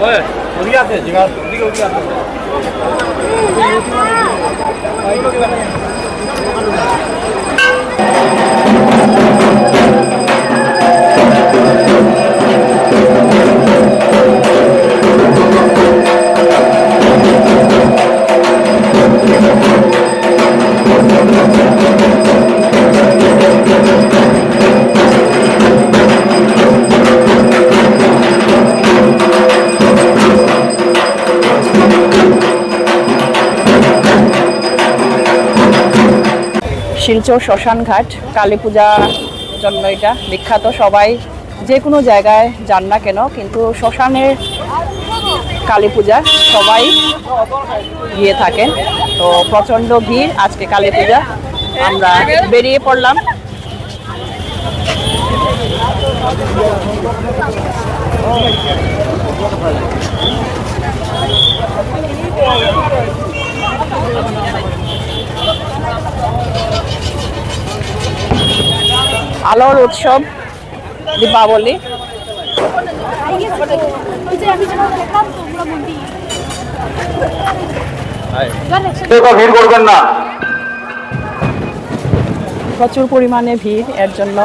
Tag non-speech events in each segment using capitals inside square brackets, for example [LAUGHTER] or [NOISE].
어 শিলচর শ্মশান ঘাট কালী পূজার জন্য এটা বিখ্যাত। সবাই যে কোনো জায়গায় যান না কেন, কিন্তু শ্মশানের কালী পূজা সবাই গিয়ে থাকেন। তো প্রচণ্ড ভিড় আজকে কালী পূজা। আমরা বেরিয়ে পড়লাম। আলোর উৎসব দীপাবলি। ভিড় করবেন না। প্রচুর পরিমাণে ভিড় এর জন্য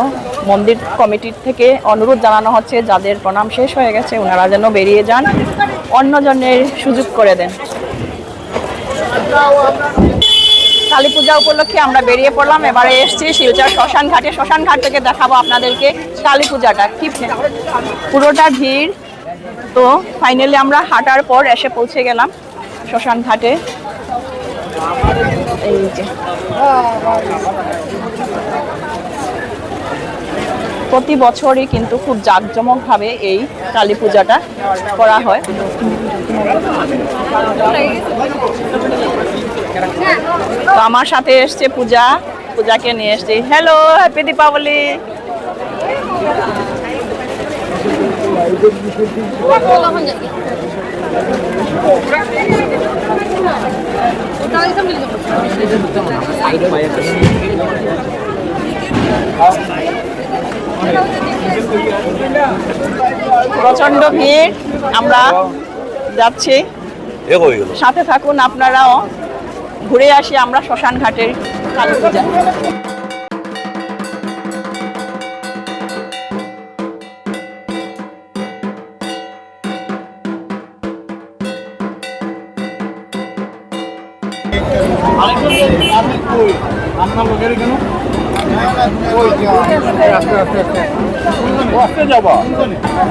মন্দির কমিটির থেকে অনুরোধ জানানো হচ্ছে যাদের প্রণাম শেষ হয়ে গেছে ওনারা যেন বেরিয়ে যান অন্যজনের সুযোগ করে দেন। কালী পূজা উপলক্ষে আমরা বেরিয়ে পড়লাম। এবারে এসছি শিলচর শ্মশান ঘাটে। শ্মশান ঘাট থেকে দেখাবো আপনাদেরকে কালী পূজাটা। কি পুরোটা ভিড়। তো ফাইনালি আমরা হাঁটার পর এসে পৌঁছে গেলাম শ্মশান ঘাটে। এই যে। প্রতি বছরই কিন্তু খুব জাঁকজমকভাবে এই কালী পূজাটা করা হয়। তো আমার সাথে এসছে পূজা। পূজাকে নিয়ে এসছি। হ্যালো হ্যাপি দীপাবলি প্রচণ্ড ভিড় আমরা যাচ্ছি। সাথে থাকুন আপনারাও। ঘুরে আসি আমরা শ্মশান ঘাটের কালী পূজা। আপনার লোকের কেন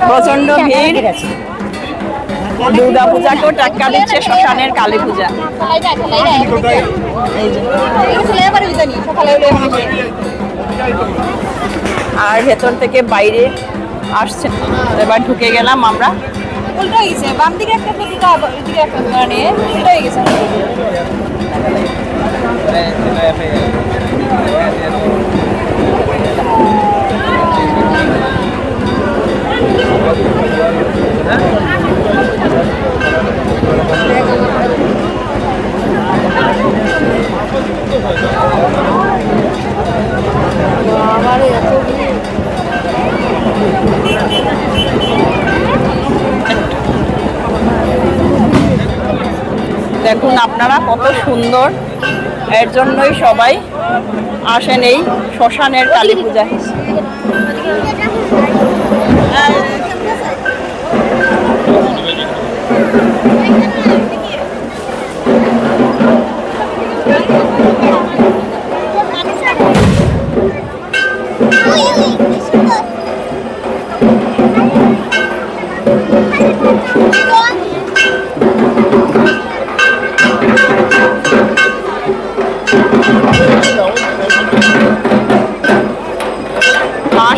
প্রচণ্ড ভিড়। দুর্গা পূজাকেও টাক্কা দিচ্ছে শ্মশানের কালী পূজা। আর ভেতর থেকে বাইরে আসছে। এবার ঢুকে গেলাম আমরা। উল্টো বাম দিকে একটা দেখুন আপনারা কত সুন্দর। এর জন্যই সবাই আসেন এই শ্মশানের কালী পূজায়। মা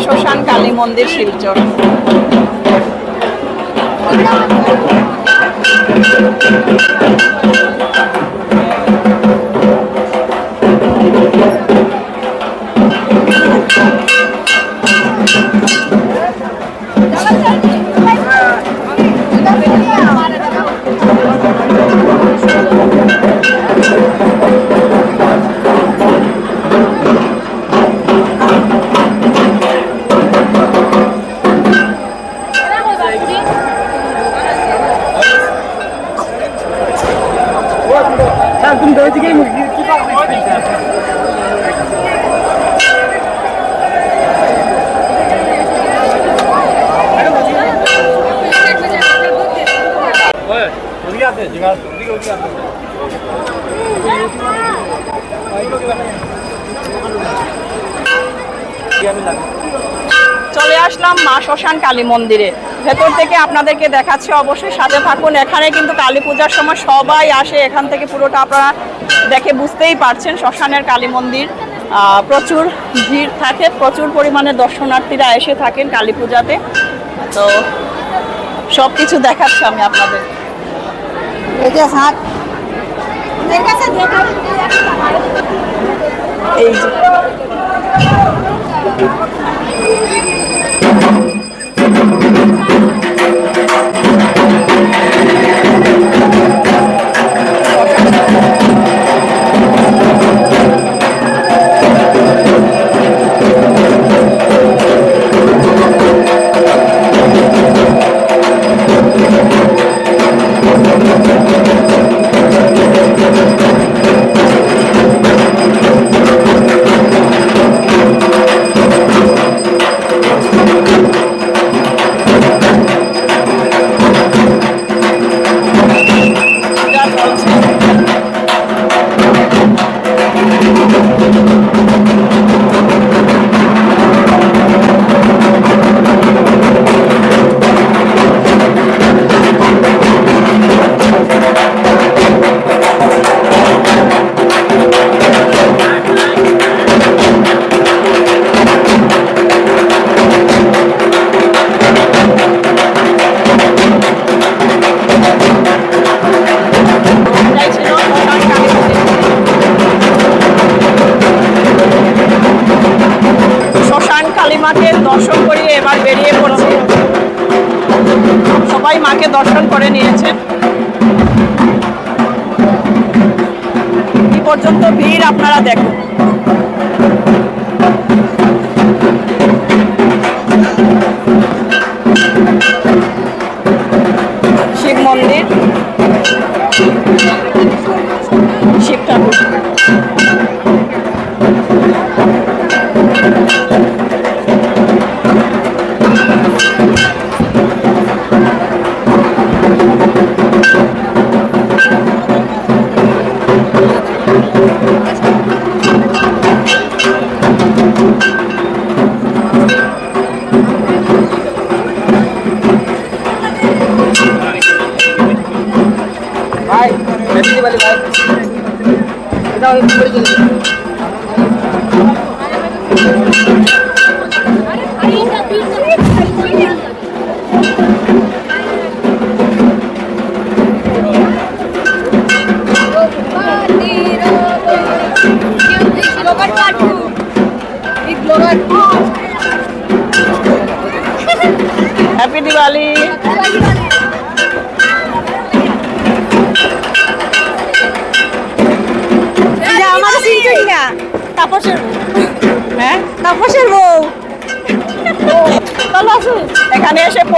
শ্মশান কালী মন্দির শিলচর। আছে চলে আসলাম মা শ্মশান কালী মন্দিরে। ভেতর থেকে আপনাদেরকে দেখাচ্ছি, অবশ্যই সাথে থাকুন। এখানে কিন্তু কালী পূজার সময় সবাই আসে, এখান থেকে পুরোটা আপনারা দেখে বুঝতেই পারছেন, শ্মশানের কালী মন্দির প্রচুর ভিড় থাকে, প্রচুর পরিমাণে দর্শনার্থীরা এসে থাকেন কালী পূজাতে। তো সব কিছু দেখাচ্ছি আমি আপনাদের এই যে। পূজা দর্শন করিয়ে এবার বেরিয়ে পড়ছে। সবাই মাকে দর্শন করে নিয়েছে। পর্যন্ত ভিড় আপনারা দেখুন।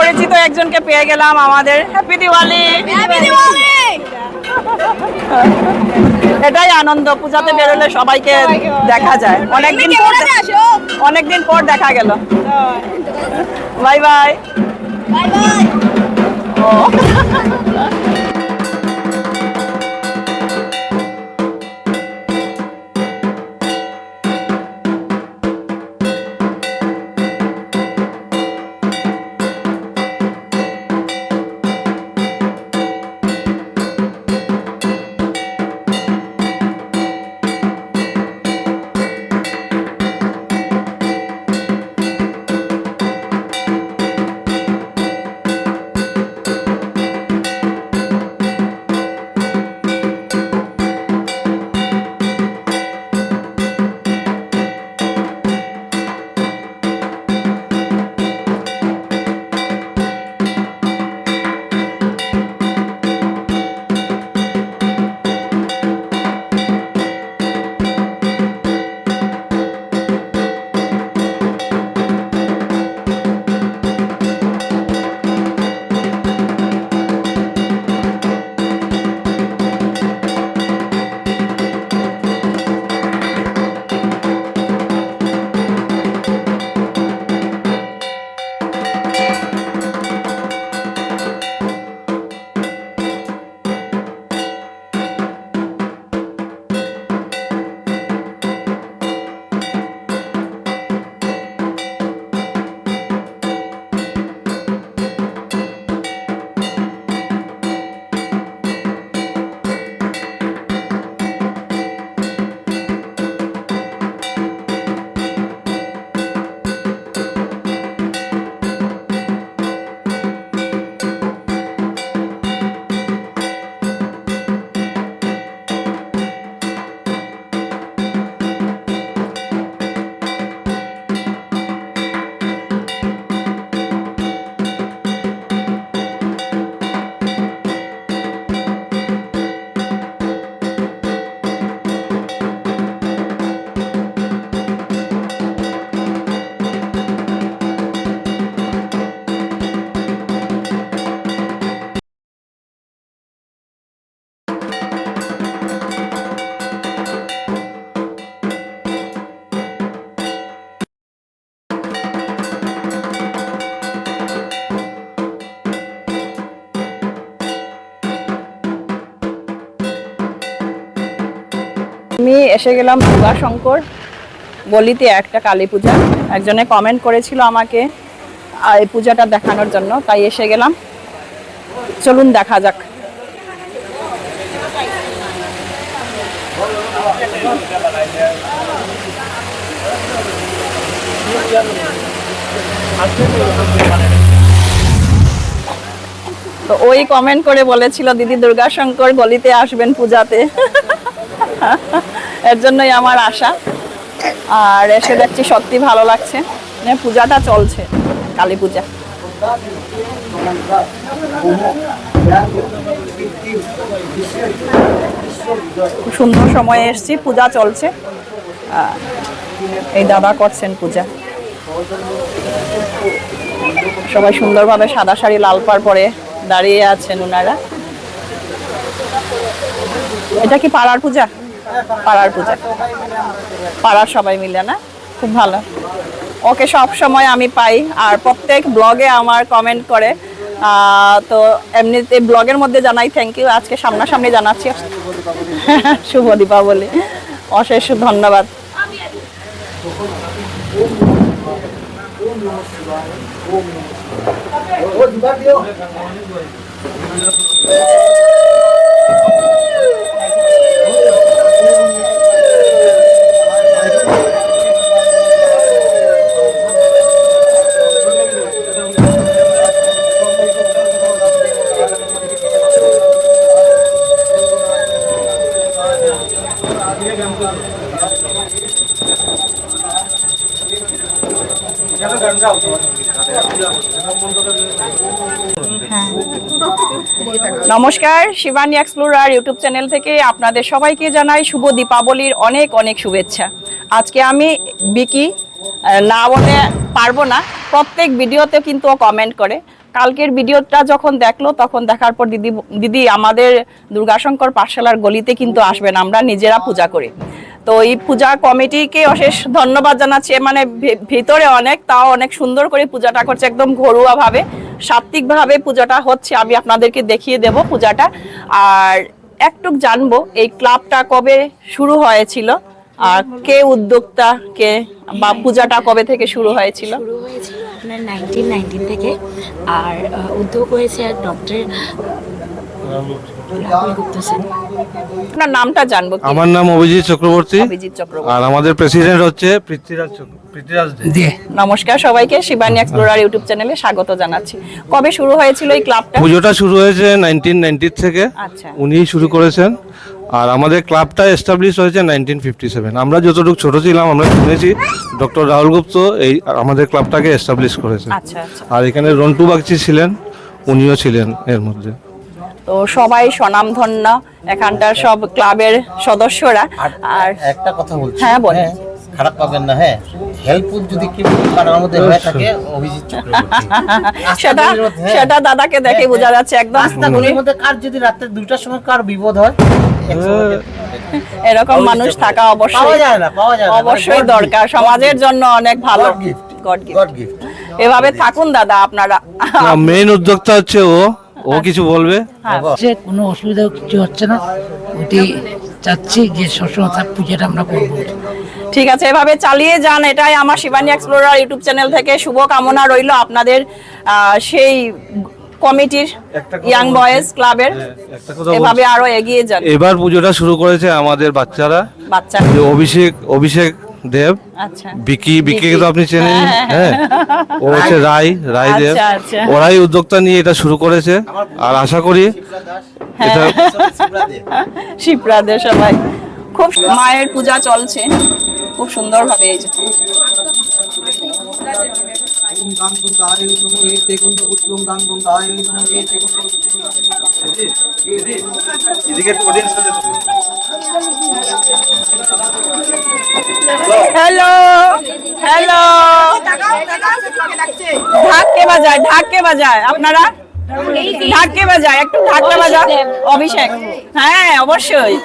পরিচিত একজনকে পেয়ে গেলাম আমাদের। হ্যাপি দিওয়ালি এটাই আনন্দ পূজাতে বেরোলে সবাইকে দেখা যায়। অনেকদিন পর অনেকদিন পর দেখা গেল। Bye bye. Bye bye. আমি এসে গেলাম দুর্গাশঙ্কর গলিতে একটা কালী পূজা। একজনে কমেন্ট করেছিল আমাকে এই পূজাটা দেখানোর জন্য। তাই এসে গেলাম। চলুন দেখা যাক। তো ওই কমেন্ট করে বলেছিল, দিদি দুর্গাশঙ্কর গলিতে আসবেন পূজাতে। [LAUGHS] এর জন্যই আমার আশা। আর এসে দেখছি সত্যি ভালো লাগছে। মানে পূজাটা চলছে, কালী পূজা। খুব সুন্দর সময়ে এসছি, পূজা চলছে। এই দাদা করছেন পূজা। সবাই সুন্দরভাবে সাদা শাড়ি লাল পাড় পরে দাঁড়িয়ে আছেন ওনারা এটা কি পাড়ার পূজা? পাড়ার পূজা। পাড়ার সবাই মিলে, না? খুব ভালো। ওকে সব সময় আমি পাই, আর প্রত্যেক ব্লগে আমার কমেন্ট করে। তো এমনিতে ব্লগের মধ্যে জানাই থ্যাংক ইউ আজকে সামনাসামনি জানাচ্ছি। [LAUGHS] শুভ দীপাবলি। অশেষ ধন্যবাদ। নমস্কার, শিবানী এক্সপ্লোরার ইউটিউব চ্যানেল থেকে আপনাদের সবাইকে জানাই শুভ দীপাবলির অনেক অনেক শুভেচ্ছা। আজকে আমি বিকি না বলে পারব না। প্রত্যেক ভিডিওতে কিন্তু ও কমেন্ট করে। কালকের ভিডিওটা যখন দেখল, তখন দেখার পর দিদি দিদি আমাদের দুর্গাশঙ্কর পাঠশালার গলিতে কিন্তু আসবেন। আমরা নিজেরা পূজা করি। তো এই পূজা কমিটিকে অশেষ ধন্যবাদ জানাচ্ছি। মানে ভিতরে অনেক, তাও অনেক সুন্দর করে পূজাটা করছে, একদম ঘরোয়া ভাবে সাত্বিক ভাবে পূজাটা হচ্ছে। আমি আপনাদেরকে দেখিয়ে দেব পূজাটা। আর একটু জানব, এই ক্লাবটা কবে শুরু হয়েছিল? আর কে উদ্যোক্তা, কে বা পূজাটা কবে থেকে শুরু হয়েছিল? শুরু হয়েছিল আপনার নাইনটিন নাইনটিন থেকে। আর উদ্যোগ হয়েছে ডক্টর সেন আপনার নামটা জানব আমার নাম অভিজিৎ চক্রবর্তী। অভিজিৎ চক্রবর্তী। আর আমাদের প্রেসিডেন্ট হচ্ছে পৃথ্বীরাজ পৃথ্বীরাজ দে। নমস্কার সবাইকে শিবানী এক্সপ্লোরার ইউটিউব চ্যানেলে স্বাগত জানাচ্ছি। কবে শুরু হয়েছিল এই ক্লাবটা? পুজোটা শুরু হয়েছে নাইনটিন নাইনটির থেকে। আচ্ছা। উনিই শুরু করেছেন। আর আমাদের ক্লাবটা এস্টাবলিশ হয়েছে নাইনটিন ফিফটি সেভেন আমরা যতটুকু ছোট ছিলাম আমরা শুনেছি ডক্টর রাহুল গুপ্ত এই আমাদের ক্লাবটাকে এস্টাবলিশ করেছেন আচ্ছা আচ্ছা। আর এখানে রন্টু বাগচি ছিলেন উনিও ছিলেন এর মধ্যে। তো সবাই স্বনামধন্য এখানকার সব ক্লাবের সদস্যরা। আর একটা কথা বলছি। হ্যাঁ, বলেন। খারাপ পাবেন না হ্যাঁ। হেল্পফুল যদি কেউ কারোর মধ্যে হয়ে থাকে অভিজিৎ চক্রবর্তী। [LAUGHS] সেটা হ্যাঁ। সেটা দাদাকে দেখে হ্যাঁ, বোঝা যাচ্ছে একদম। রাস্তাগুলির মধ্যে কার যদি রাত্রে দুইটার সময় কার বিপদ হয়? এরকম মানুষ থাকা অবশ্যই যায় না পাওয়া যায় না। অবশ্যই দরকার। সমাজের জন্য অনেক ভালো। গড গিফট গড গিফট এভাবে থাকুন দাদা আপনারা। মেইন উদ্যোক্তা হচ্ছে ও। ও কিছু বলবে? হ্যাঁ। যে কোনো অসুবিধা কিছু হচ্ছে না ওটি চাচ্ছি যে সবসময় পুজোটা আমরা করব। ঠিক আছে এভাবে চালিয়ে যান। এটাই আমার শিবানী এক্সপ্লোরার ইউটিউব চ্যানেল থেকে শুভ কামনা রইল আপনাদের। সেই কমিটির ইয়াং বয়েজ ক্লাবের একটা কথা এভাবে আরও এগিয়ে যান। এবার পুজোটা শুরু করেছে আমাদের বাচ্চারা। বাচ্চা। অভিষেক অভিষেক দেব। আচ্ছা। বিকি বিকিকে বিকি। তো আপনি চেনেন হ্যাঁ, হ্যাঁ। ও হচ্ছে রায় রায় দেব। আচ্ছা, আচ্ছা। ওরাই উদ্যোক্তা নিয়ে এটা শুরু করেছে। আর আশা করি এটা শিবরাধে সবাই। খুব মায়ের পূজা চলছে। খুব সুন্দর ভাবে এই যে হ্যালো হ্যালো ঢাক কে বাজায়, ঢাক কে বাজায়। আপনারা? ঢাক কে বাজায়, একটু ঢাকটা বাজা অভিষেক। হ্যাঁ অবশ্যই।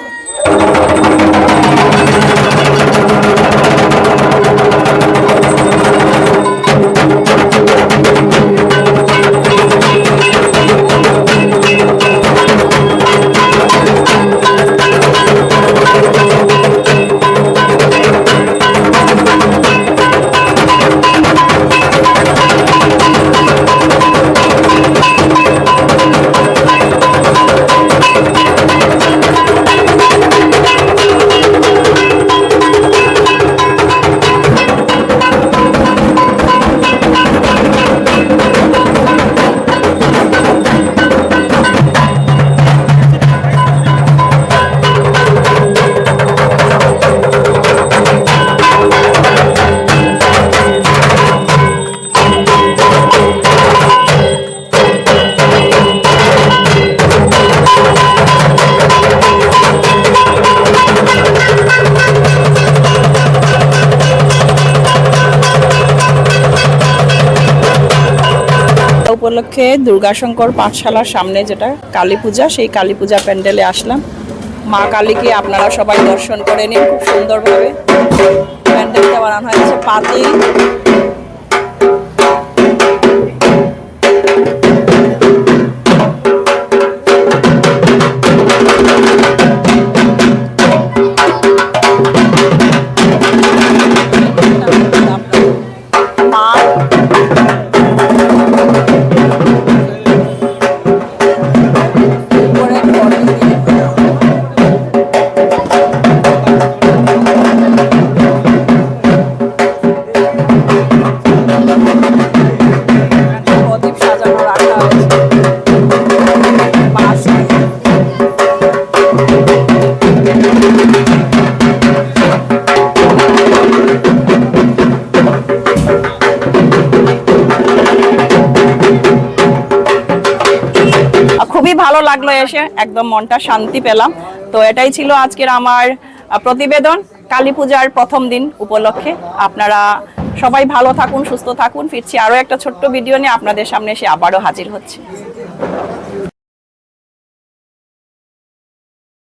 উপলক্ষে দুর্গাশঙ্কর পাঠশালার সামনে যেটা কালী পূজা, সেই কালী পূজা প্যান্ডেলে আসলাম। মা কালীকে আপনারা সবাই দর্শন করে নিন খুব সুন্দরভাবে। প্যান্ডেলটা বানানো হয়েছে পাতিল খুবই ভালো লাগল এসে, একদম মনটা শান্তি পেলাম। তো এটাই ছিল আজকের আমার প্রতিবেদন, কালী পূজার প্রথম দিন উপলক্ষে। আপনারা সবাই ভালো থাকুন, সুস্থ থাকুন। ফিরছি আরও একটা ছোট্ট ভিডিও নিয়ে। আপনাদের সামনে এসে আবারও হাজির হচ্ছে।